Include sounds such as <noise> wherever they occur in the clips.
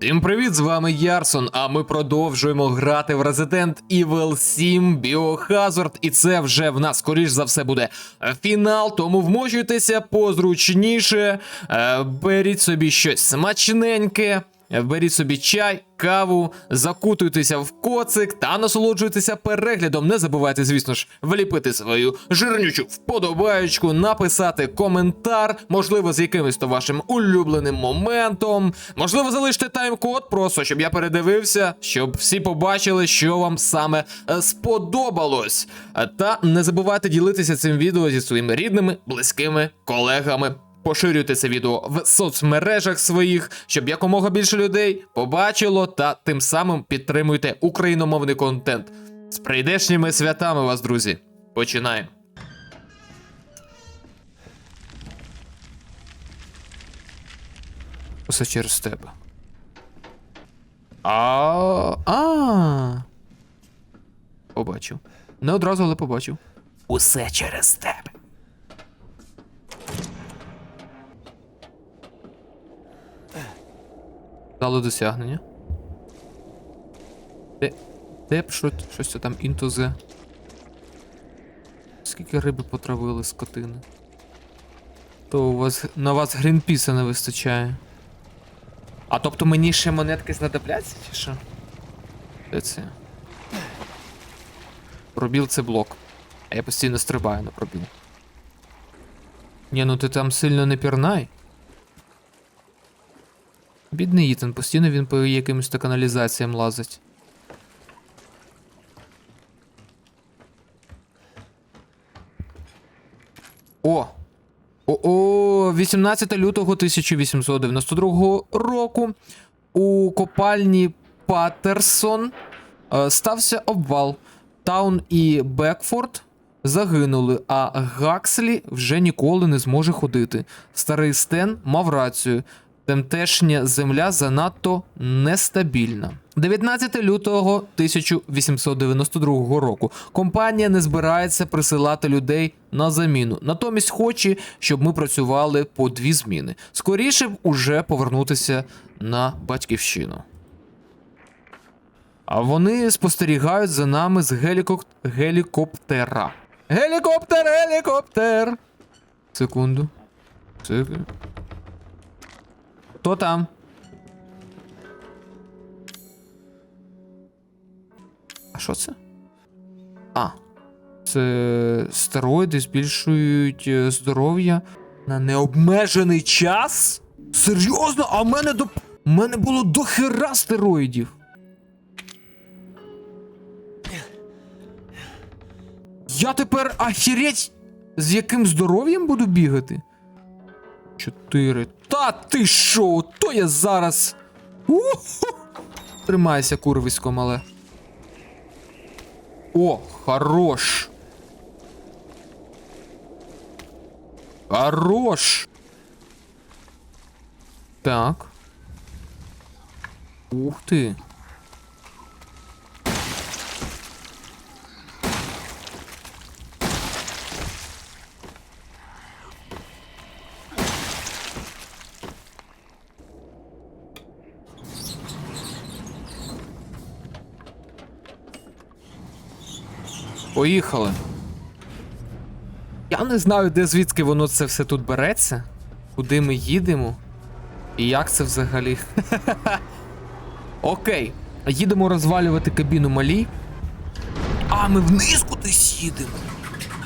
Всім привіт, з вами Ярсон, а ми продовжуємо грати в Resident Evil 7 Biohazard, і це вже в нас, скоріш за все, буде фінал, тому вмочуйтеся позручніше, е, беріть собі щось смачненьке, беріть собі чай, каву, закутуйтеся в коцик та насолоджуйтеся переглядом. Не забувайте, звісно ж, вліпити свою жирнючу вподобаючку, написати коментар, можливо, з якимось то вашим улюбленим моментом. Можливо, залиште тайм-код, просто щоб я передивився, щоб всі побачили, що вам саме е, сподобалось. Е, Та не забувайте ділитися цим відео зі своїми рідними, близькими колегами. Поширюйте це відео в соцмережах своїх, щоб якомога більше людей побачило та тим самим підтримуйте україномовний контент. З прийдешніми святами вас, друзі. Починаємо. Усе через тебе. А. А. Побачив. Не одразу, але побачив. Усе через тебе. Дало досягнення. Де. Де б що, щось там інтузе. Скільки риби потравили скотини? То у вас на вас грінпіса не вистачає. А тобто мені ще монетки знадобляться, чи що? Де це? Пробіл це блок. А я постійно стрибаю на пробіл. Ні, ну ти там сильно не пірнай. Бідний Ітан, постійно він по якимось то каналізаціям лазить. О! О, 18 лютого 1892 року у копальні Паттерсон е, стався обвал. Таун і Бекфорд загинули, а Гакслі вже ніколи не зможе ходити. Старий Стен мав рацію. Тамтешня земля занадто нестабільна. 19 лютого 1892 року компанія не збирається присилати людей на заміну. Натомість хоче, щоб ми працювали по дві зміни. Скоріше б уже повернутися на батьківщину. А вони спостерігають за нами з гелікок... гелікоптера. Гелікоптер, гелікоптер! Секунду. Секунду. Хто там? А що це? А. Це стероїди збільшують е, здоров'я на необмежений час? Серйозно? А в мене до. У мене було дохера стероїдів. Я тепер ахіреть з яким здоров'ям буду бігати? Чотири. Та ти шо? То я зараз. Уху! Тримайся, курвисько мале. О, хорош. Хорош. Так. Ух ти. Поїхали. Я не знаю, де звідки воно це все тут береться, куди ми їдемо. І як це взагалі. <laughs> Окей. Їдемо розвалювати кабіну малій. А, ми вниз кудись їдемо.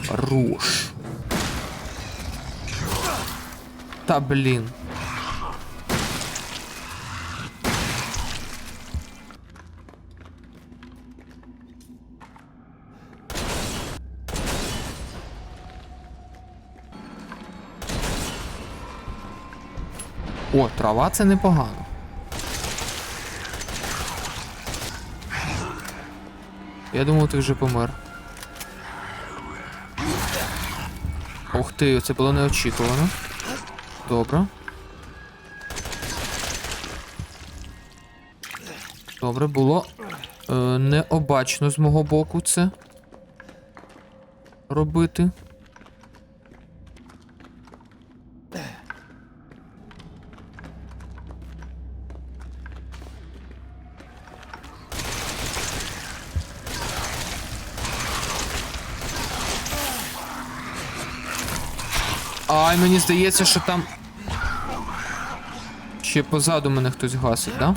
Хорош. Та блін. О, трава це непогано. Я думав, ти вже помер. Ух ти, це було неочікувано. Добре. Добре, було е, необачно з мого боку це робити. Ай, мені здається, що там. Ще позаду мене хтось гасить, да?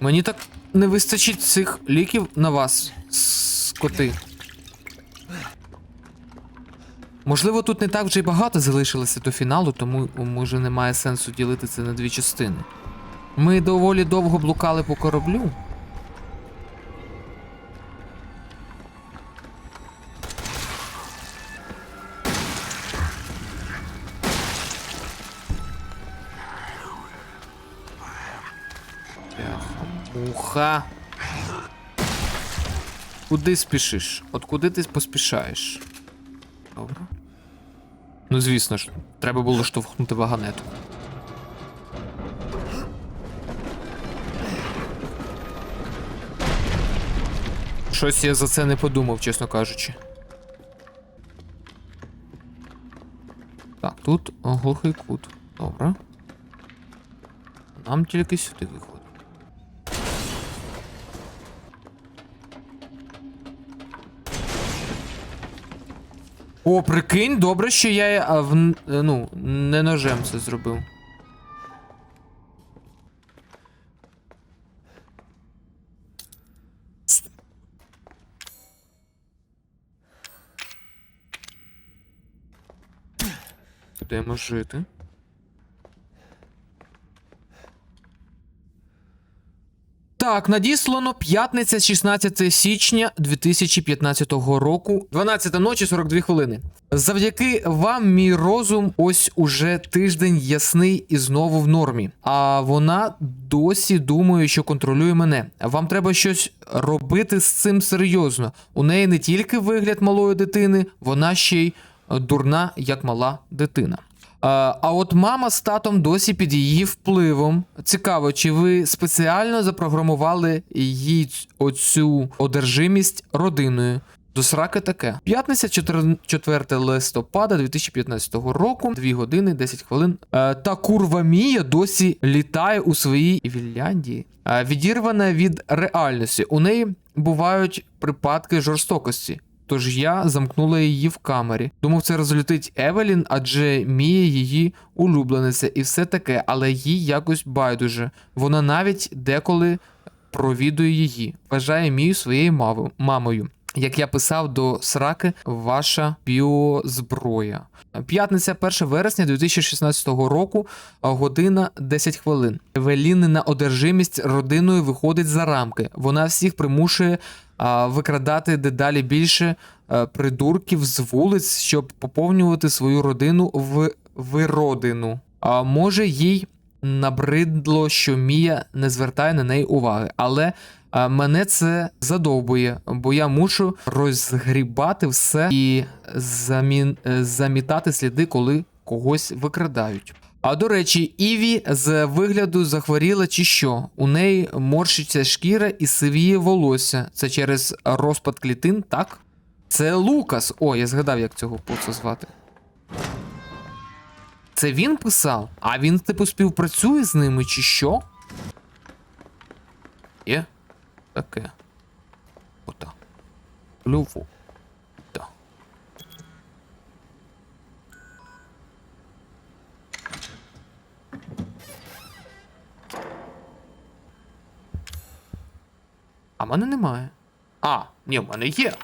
Мені так не вистачить цих ліків на вас, скоти. Можливо, тут не так вже й багато залишилося до фіналу, тому може немає сенсу ділити це на дві частини. Ми доволі довго блукали по кораблю. Уха. Куди спішиш? От куди ти поспішаєш? Добре. Ну, звісно ж, треба було штовхнути вагонету. Щось я за це не подумав, чесно кажучи. Так, тут глухий кут. Добре. Нам тільки сюди виходить. О, прикинь, добре, що я в, е, ну, не ножем це зробив. Будемо жити. Так, надіслано п'ятниця, 16 січня 2015 року, 12 ночі, 42 хвилини. Завдяки вам, мій розум, ось уже тиждень ясний і знову в нормі. А вона досі думає, що контролює мене. Вам треба щось робити з цим серйозно. У неї не тільки вигляд малої дитини, вона ще й дурна, як мала дитина. А, от мама з татом досі під її впливом. Цікаво, чи ви спеціально запрограмували їй оцю одержимість родиною? До сраки таке. П'ятниця, 4, 4 листопада 2015 року, 2 години 10 хвилин. Та курва Мія досі літає у своїй Вілляндії. Відірвана від реальності. У неї бувають припадки жорстокості. Тож я замкнула її в камері. Думав, це розлютить Евелін, адже Мія її улюблениця і все таке, але їй якось байдуже. Вона навіть деколи провідує її, вважає Мію своєю мамою. Як я писав до сраки, ваша біозброя. П'ятниця 1 вересня 2016 року, година 10 хвилин. Евелінина одержимість родиною виходить за рамки. Вона всіх примушує викрадати дедалі більше придурків з вулиць, щоб поповнювати свою родину в виродину. А може їй набридло, що Мія не звертає на неї уваги, але мене це задовбує, бо я мушу розгрібати все і замін... е, замітати сліди, коли когось викрадають. А до речі, Іві з вигляду захворіла чи що? У неї морщиться шкіра і сивіє волосся. Це через розпад клітин, так? Це Лукас. О, я згадав, як цього поца звати. Це він писав? А він, типу, співпрацює з ними, чи що? Є? Таке. Ота. Клюву. Мене немає. А, ні, в мене є.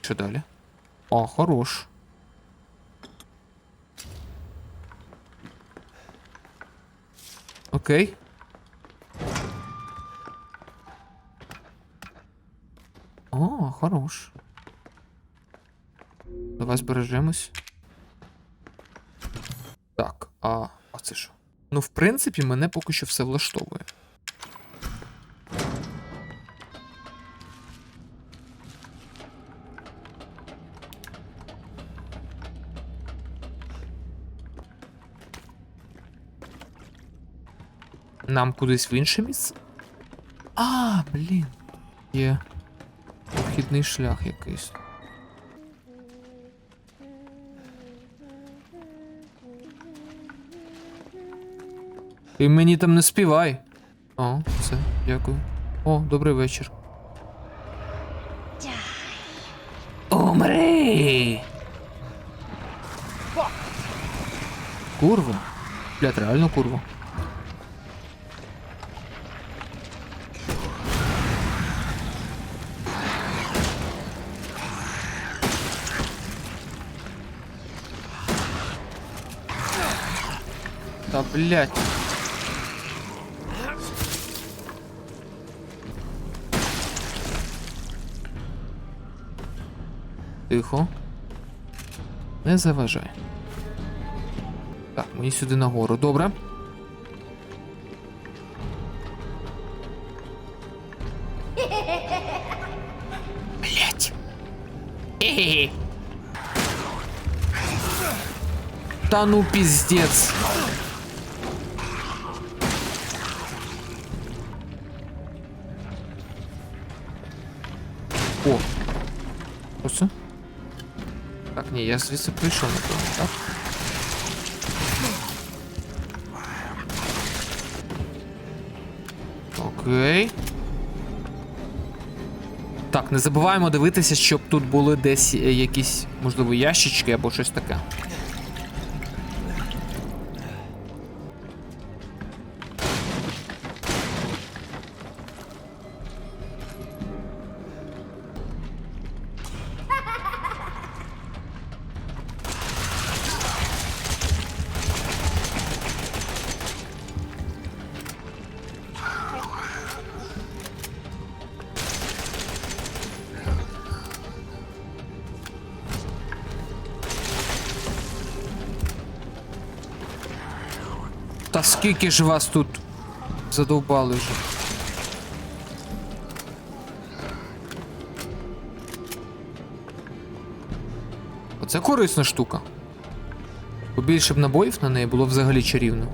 Що далі? О, хорош. Окей. О, хорош. Давай збережемось. Так, а, а це що? Ну, в принципі, мене поки що все влаштовує. Нам кудись в інше місце? А, блін. Є обхідний шлях якийсь. І мені там не співай. О, все, дякую. О, добрий вечір. Умри! Курва. Блядь, реально курва. Да блядь. Тихо. Не заважай. Так, мені сюди нагору, добре. Блять. Та ну пиздец. Я звідси прийшов, напевно, так? Окей. Так, не забуваємо дивитися, щоб тут були десь е, якісь, можливо, ящички або щось таке. Скільки ж вас тут задовбали вже? Оце корисна штука. Побільше б набоїв на неї було взагалі чарівно.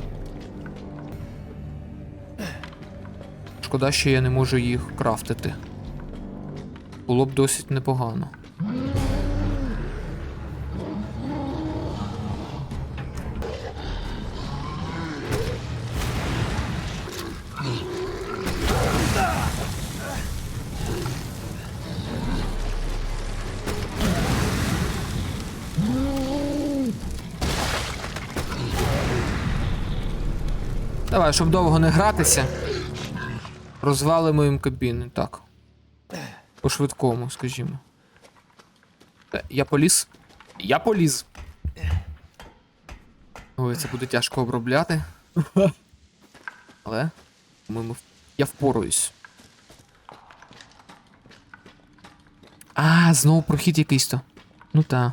Шкода, що я не можу їх крафтити. Було б досить непогано. Щоб довго не гратися. Розвалимо їм кабіни, так. По швидкому, скажімо. Е, Я поліз. Я поліз. Ой, це буде тяжко обробляти. Але. По-моєму, я впораюсь. А, знову прохід якийсь то. Ну та.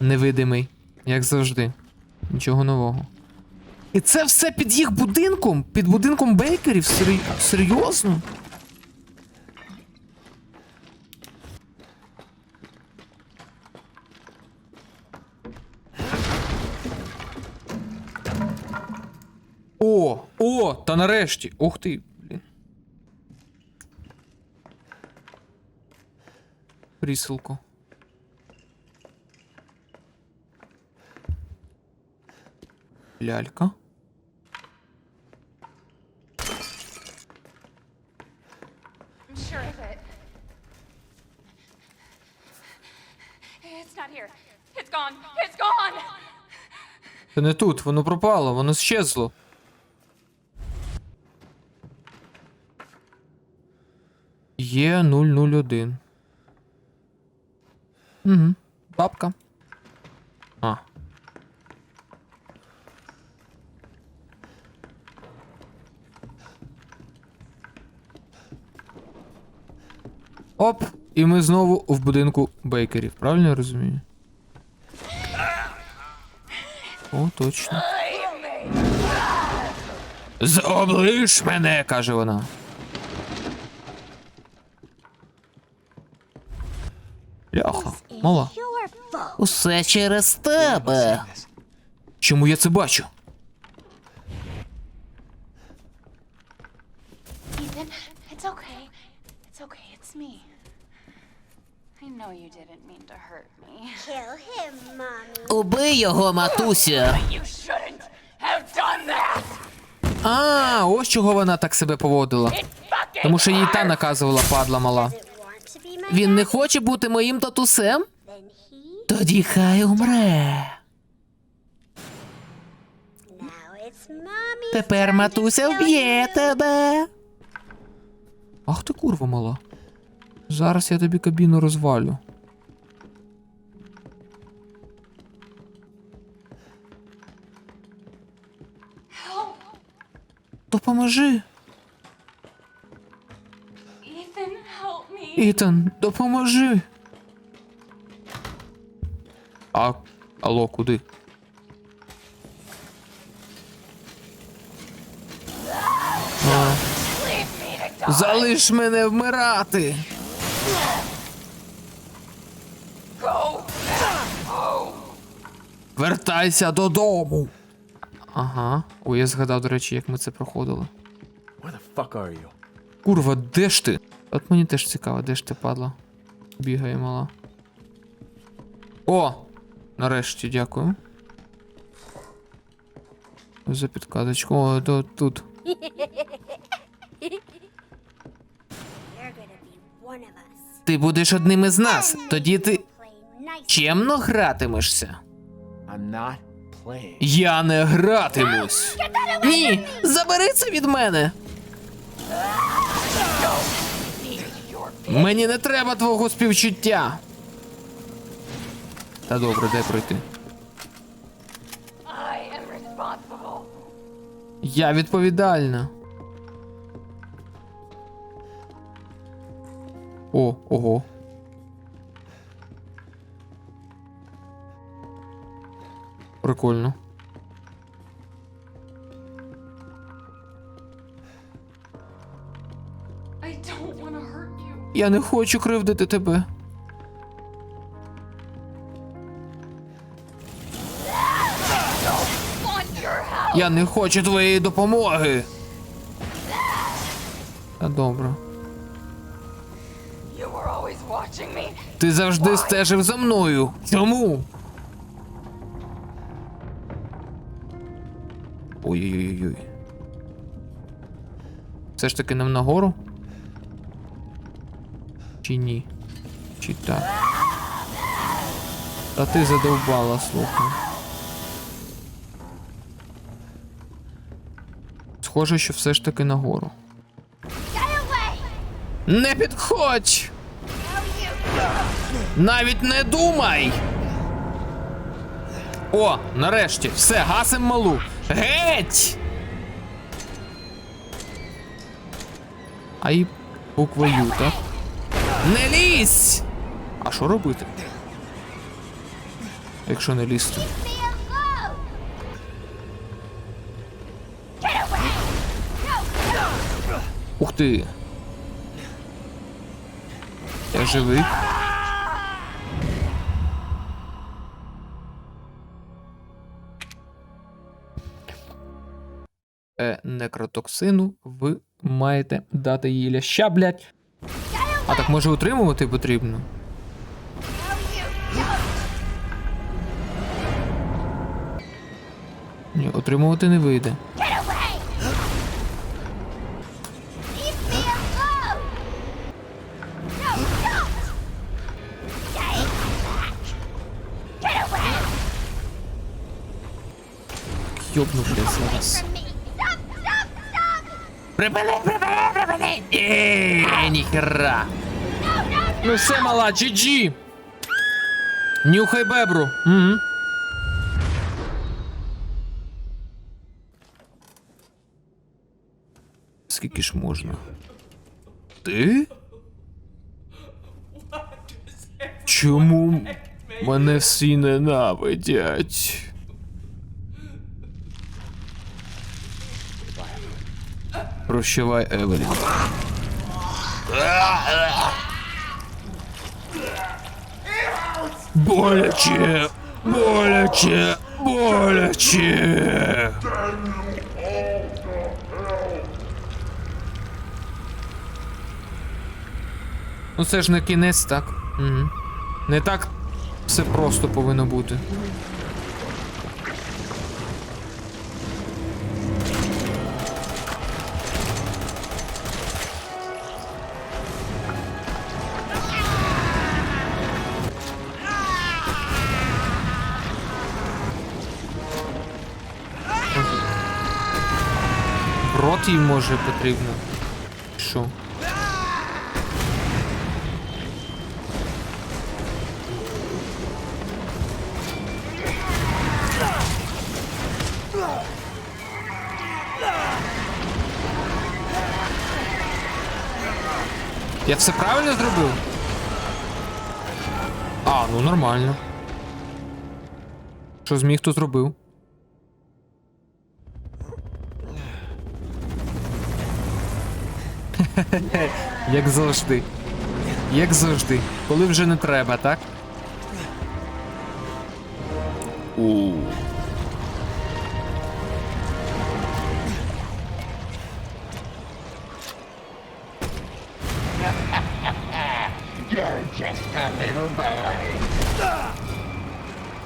Невидимий, як завжди. Нічого нового. І це все під їх будинком? Під будинком бейкерів? Сер... Серйозно? О! О! Та нарешті! Ух ти, блін. Присилку. Gone. Це не тут, воно пропало, воно щезло. Є 001. Угу. Бабка. Оп! І ми знову в будинку бейкерів. Правильно я розумію? О, точно. Зоблиш мене, каже вона. Ляха, мала. Усе через тебе. Чому я це бачу? Його, матуся. А, ось чого вона так себе поводила. Тому що їй та наказувала падла мала. Він не хоче бути моїм татусем? Тоді хай умре. Тепер матуся вб'є тебе. Ах ти курва мала. Зараз я тобі кабіну розвалю. Допоможи. Ітан, допоможи. А. Алло, куди? А. Залиш мене вмирати. Вертайся додому. Ага. Ой, я згадав, до речі, як ми це проходили. Where the fuck are you? Курва, де ж ти? От мені теж цікаво, де ж ти падла. Бігає мала. О! Нарешті, дякую. За підказочку. О, то, тут. Ти будеш одним із нас. Тоді ти чемно гратимешся. I'm not. Я не гратимусь. Ні, забери це від мене. Мені не треба твого співчуття. Та добре, де пройти? Я відповідальна. О, ого. Прикольно. Я не хочу кривдити тебе. Я не хочу твоєї допомоги. Та добре. Ти завжди стежив за мною. Чому? Все ж таки нам нагору? Чи ні? Чи так? Та ти задовбала, слухай. Схоже, що все ж таки нагору. Не підходь! Навіть не думай! О, нарешті, все, гасим малу. Геть! А і буква Ю, так? Не лізь! А що робити? Якщо не лізти. Ух ти! Я живий. Е, ви маєте дати їй ляща, блядь. А так може утримувати потрібно? Ні, отримувати не вийде. Йобну, блядь, зараз. Припини, припини, припини! Еee, ніхера. Ну все, мала, GG. Нюхай бебру. Угу. Скільки ж можна? Ти? Чому мене всі ненавидять? Прощавай, Евелін. Боляче! Боляче! Боляче! Ну це ж не кінець, так? Угу. Не так все просто повинно бути. Їй може потрібно. Що? Я все правильно зробив? А, ну нормально. Що зміг, то зробив. <laughs> Як завжди. Як завжди. Коли вже не треба, так? У.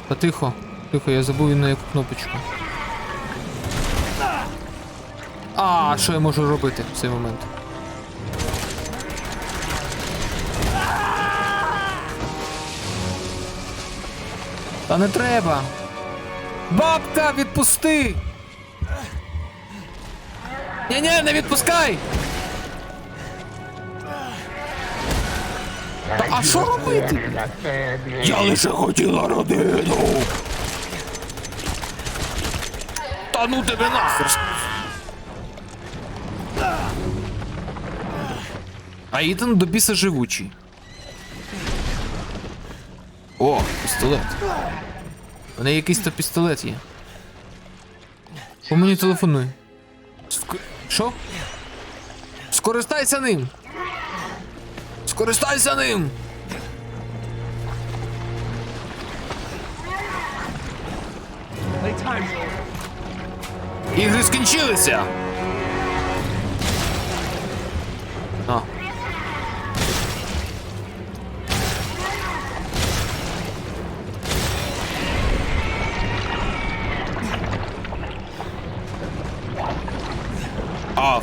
Та тихо, тихо, я забув на яку кнопочку. А, що я можу робити в цей момент? Та не треба. Бабка, відпусти! Ні-ні, не відпускай! Та, а що робити? Я лише хотіла родину. Та ну тебе нахер. А Ітан до живучий. О, пістолет. У неї якийсь то пістолет є. По мені телефонуй. Ск... Що? Скористайся ним! Скористайся ним! Ігри скінчилися!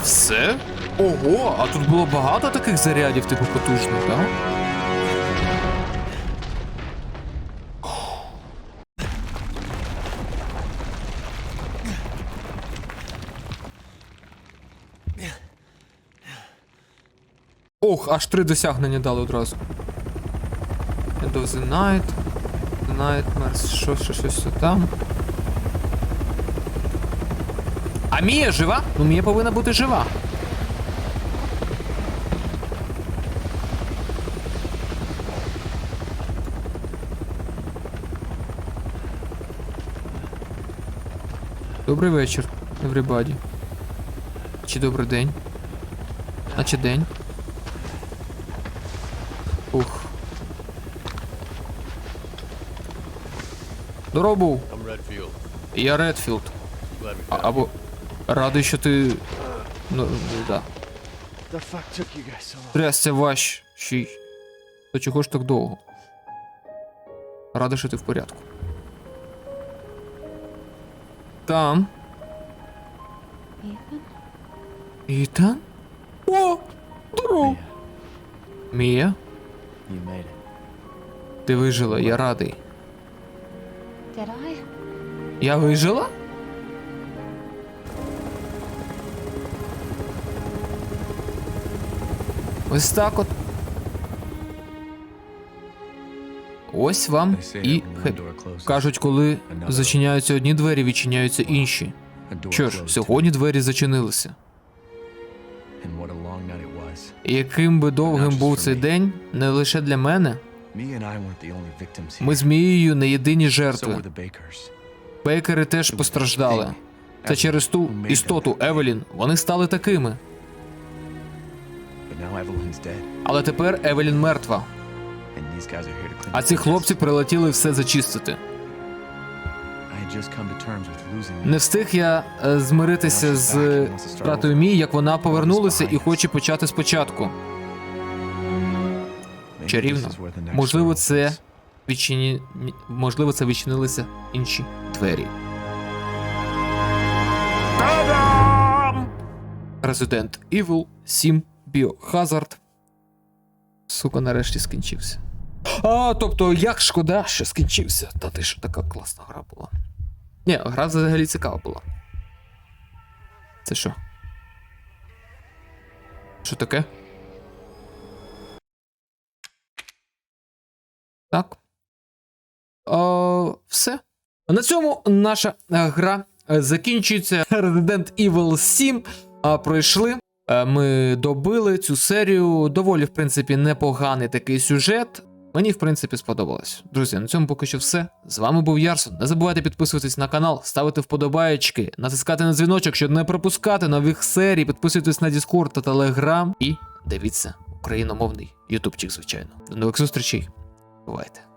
Все? Ого, а тут було багато таких зарядів, типу потужних, так? Ох, аж три досягнення дали одразу. Of the night. Nightmares, що, що, щось там. А Мія жива? Ну Мія повинна бути жива. Добрий вечір, everybody. Чи добрий день? А чи день? Ух. Здорово був. Я Редфілд. А, або радий, що ти. Ну, да. Трясся ваш. Ще То чого ж так довго? Радий, що ти в порядку. Там. Ітан? О! Здорово! Мія, ти вижила, я радий. Я вижила? Ось так от. Ось вам і хеп. Кажуть, коли зачиняються одні двері, відчиняються інші. Що ж, сьогодні двері зачинилися. І яким би довгим був цей день, не лише для мене, ми з Мією не єдині жертви. Бейкери теж постраждали. Це через ту істоту Евелін. Вони стали такими. Але тепер Евелін мертва. And these guys are here to clean А ці хлопці прилетіли все зачистити. Не встиг я е, змиритися з втратою Мії, як вона повернулася і хоче почати спочатку. чарівно. Можливо, це відчині... можливо, це відчинилися інші двері. Resident Evil 7 Biohazard. Сука, нарешті скінчився. А, тобто, як шкода, що скінчився. Та ти що така класна гра була. Ні, гра взагалі цікава була. Це що? Що таке? Так. О, все. На цьому наша гра закінчується. Resident Evil 7 а, пройшли. Е, Ми добили цю серію. Доволі, в принципі, непоганий такий сюжет. Мені, в принципі, сподобалось. Друзі, на цьому поки що все. З вами був Ярсон. Не забувайте підписуватись на канал, ставити вподобаєчки, натискати на дзвіночок, щоб не пропускати нових серій, підписуйтесь на Discord та Telegram і дивіться україномовний ютубчик, звичайно. До нових зустрічей. Бувайте.